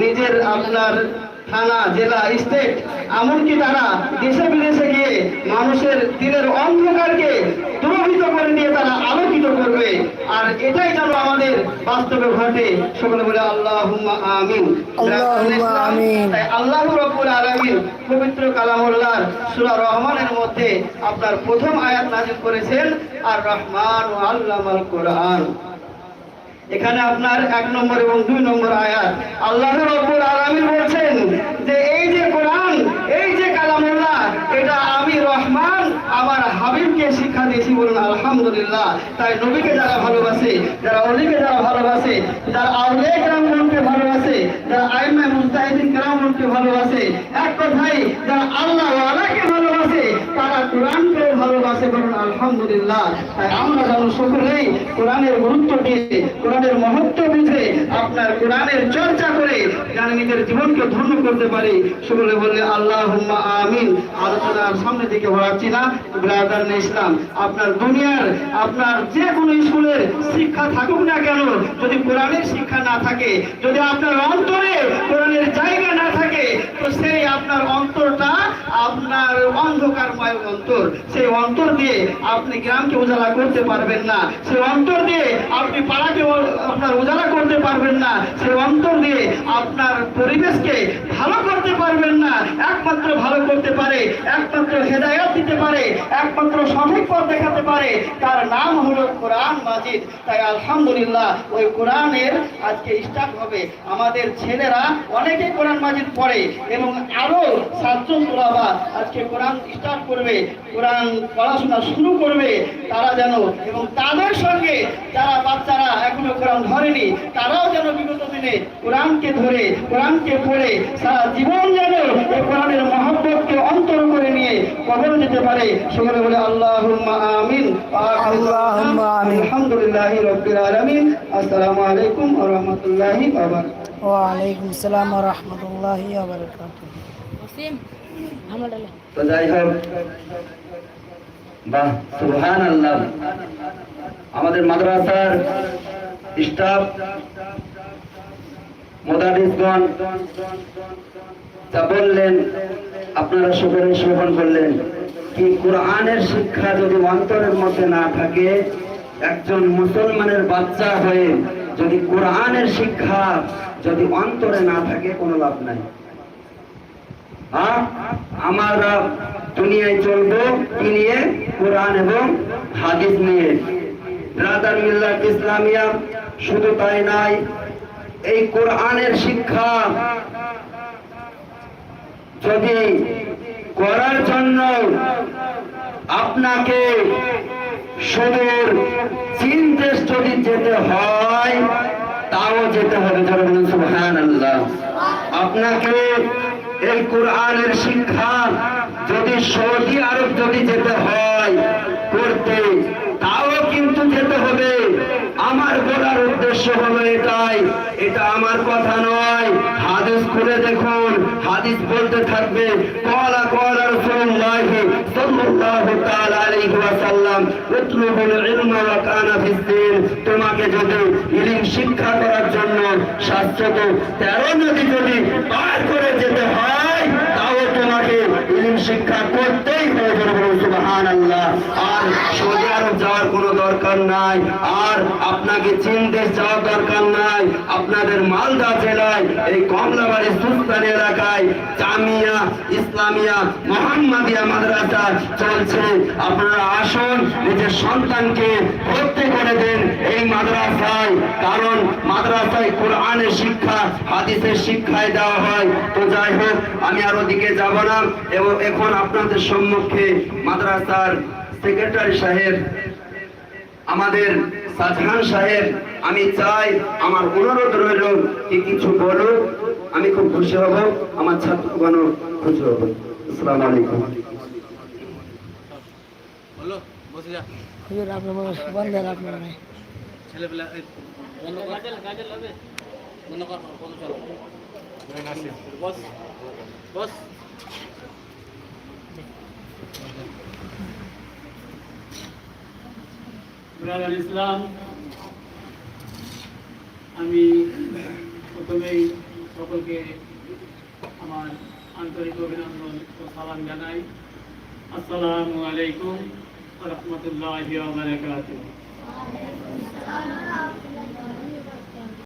নিজের আপনার থানা জেলা স্টেট এমনকি তারা দেশে বিদেশে গিয়ে মানুষের দিনের অন্ধকারকে দূরভূত করে দিয়ে তারা আলোকিত করবে। আর এটাই যেন আমাদের বাস্তবে ঘটে। সকলে বলে আল্লাহ আমিন। আল্লাহ রব্বুল আলামিন পবিত্র কালামুল্লাহর সূরা রহমানের মধ্যে আপনার প্রথম আয়াত নাযিল করেছেন আর রহমান ও আল্লামাল কোরআন। এখানে আপনার এক নম্বর এবং দুই নম্বর আয়াত। আল্লাহ রব্বুল আলামিন বলছেন যে, এই যে কোরআন, এই যে কালামুল্লাহ, এটা আমি রহমান, আমার হাবিবকে শিক্ষা দিয়েছি বলুন, আলহামদুলিল্লাহ। তাই নবীকে যারা ভালোবাসে, যারা অলিকে যারা ভালোবাসে, যারা আউলে গ্রামগণকে ভালোবাসে, যারা আইমা মুস্তাহিদিন গ্রামগণকে ভালোবাসে, এক কথাই যারা আল্লাহ আলাকে ভালোবাসে তারা কোরআনকে ভালোবাসে বলুন আলহামদুলিল্লাহ। তাই আমরা যেন কোরআনের কোরআনের মহত্ব বুঝে আপনার কোরআনের চর্চা করে যেন নিজের জীবনকে ধন্য করতে পারি। বললে আল্লাহ আমিন। আলোচনার সামনের দিকে বাড়াচ্ছি না, ব্রাদার ইসলাম। আপনার দুনিয়ার, আপনার যে কোনো স্কুলের শিক্ষা থাকুক না কেন, যদি কোরআনের শিক্ষা না থাকে, যদি আপনার অন্তরে কোরআনের জায়গা না থাকে, তো সেই আপনার অন্তরটা আপনার অন্ধকারময় অন্তর। সেই অন্তর দিয়ে আপনি গ্রামকে উজালা করতে পারবেন না। সেই অন্তর দিয়ে আপনি পাড়াকে আপনার উজালা করতে পারবেন না। সেই অন্তর দিয়ে আপনার পরিবেশকে ভালো করতে পারবেন না। একমাত্র ভালো করতে পারে, একমাত্র হেদায়ত দিতে পারে, একমাত্র সঠিক পথ দেখাতে পারে। তার নাম হলো কোরআন মাজিদ। তাই আলহামদুলিল্লাহ ওই কোরআনের আজকে স্টার্ট হবে। আমাদের ছেলেরা অনেকে কোরআন মাজিদ পড়ে এবং আরও সাতজন তোলাবা আজকে কোরআন স্টার্ট করবে। কোরআন পড়াশোনা শুরু করবে তারা যেন এবং তাদের সঙ্গে যারা বাচ্চারা এখনও কোরআন ধরেনি তারাও যেন বিগত দিনে কোরআনকে ধরে কোরআনকে পড়ে সারা জীবন যেন এই কোরআনের মহব্বতকে অন্তর করে নিয়ে কবর যেতে পারে সেগুলো বলে আল্লাহ আমিন। আলহামদুলিল্লাহ রব্বিল আলামিন। আসসালামু আলাইকুম ওয়া রাহমাতুল্লাহি ওয়া বারাকাতুহু। ওয়ালাইকুম আসসালাম রহমতুল্লাহি তো যাই হোক আমাদের মাদ্রাসার স্টাফ মোদারিসগণ, যা বললেন, আপনারা সকলে শ্রবণ করলেন কি কোরআনের শিক্ষা যদি অন্তরের মধ্যে না থাকে, একজন মুসলমানের বাচ্চা হয়ে যদি কোরআনের শিক্ষা যদি অন্তরে না থাকে, কোনো লাভ নাই? আমরা দুনিয়ায় চলবো, কি নিয়ে? কোরআন এবং হাদিস নিয়ে। ব্রাদার মিল্লাত ইসলামিয়া, শুধু তাই নাই, এই কোরআনের শিক্ষা যদি করার জন্য আপনাকে সুদূর চীন দেশ যদি যেতে হয়, তাও যেতে হবে। বলেন, সুবহানাল্লাহ। আপনাকে এই কোরআনের শিক্ষা যদি সৌদি আরব যদি যেতে হয়, করতে, তাও কিন্তু যেতে হবে। আমার বলার উদ্দেশ্য হলো এটাই। এটা আমার কথা নয়। হাদিস খুলে দেখুন। হাদিস বলতে থাকবে, কলা কলা রাসূলুল্লাহ সাল্লাল্লাহু তাআলা ওয়াসাল্লাম ইলমা তোমাকে যদি ইলম শিক্ষা করার জন্য শাস্ত্রত তেরো নদী যদি পার করে যেতে হয় তাও তোমাকে ইলম শিক্ষা করতেই হবে সুবহান আল্লাহ আর সৌদি আরব যাওয়ার কোনো দরকার নাই। আর আপনাকে চীন দেশ যাওয়ার দরকার নাই। আপনাদের মালদা জেলায়, এই কমলাবাড়ি সুস্তানি এলাকায় জামিয়া, ইসলামিয়া, মোহাম্মদিয়া মাদ্রাসা চলছে। আপনারা আসুন, নিজের সন্তানকে ভর্তি করে দেন এই মাদ্রাসায়। কারণ মাদ্রাসায় কোরআনের শিক্ষা, হাদিসের শিক্ষায় দেওয়া হয়। তো যাই হোক, আমি আর ওদিকে যাব না এবং এখন আপনাদের সম্মুখে মাদ্রাসার সেক্রেটারি সাহেব আমাদের শাহজাহান সাহেব আমি চাই আমার অনুরোধ রইল কি কিছু বলুক। আমি খুব খুশি হব আমার ছাত্রগণও খুশি হব। আসসালামু আলাইকুম। বলো বসে যা। হুজুর আপনার বন্ধ ব্রাদার ইসলাম, আমি প্রথমেই সকলকে আমার আন্তরিক অভিনন্দন ও সালাম জানাই। আসসালামু আলাইকুম রহমতুল্লাহ বারাকাতুহ।